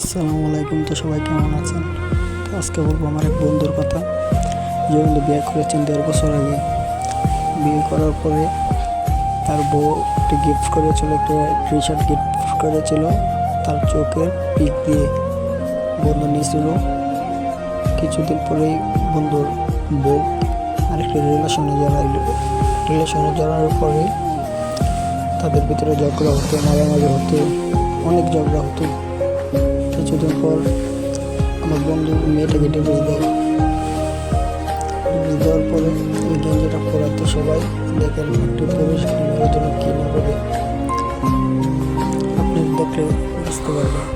আসসালামু আলাইকুম, তো সবাই কেমন আছেন? আজকে বলব আমার এক বন্ধুর কথা। যে বন্ধু বিয়ে করেছেন দেড় বছর আগে। বিয়ে করার পরে তার বউ একটি গিফট করেছিল, একটা টি শার্ট গিফট করেছিল। তার চোখের পিক দিয়ে বন্ধু নিয়েছিল। কিছুদিন পরেই বন্ধুর বউ আরেকটি রিলেশনে জড়াইল। রিলেশনে জড়ানোর পরে তাদের ভিতরে ঝগড়া হতো মারামারি হতো, অনেক ঝগড়া হতো। কিছুদিন পর আমার বন্ধু মেয়েটাকে ডিভোর্স দেয় ডিভোর্স দেওয়ার পরে এই গেঞ্জিটা পরাতে সবাই। দেখেন একটু পুরুষ মেয়ের কী না করে আপনি দেখলে বুঝতে পারবেন।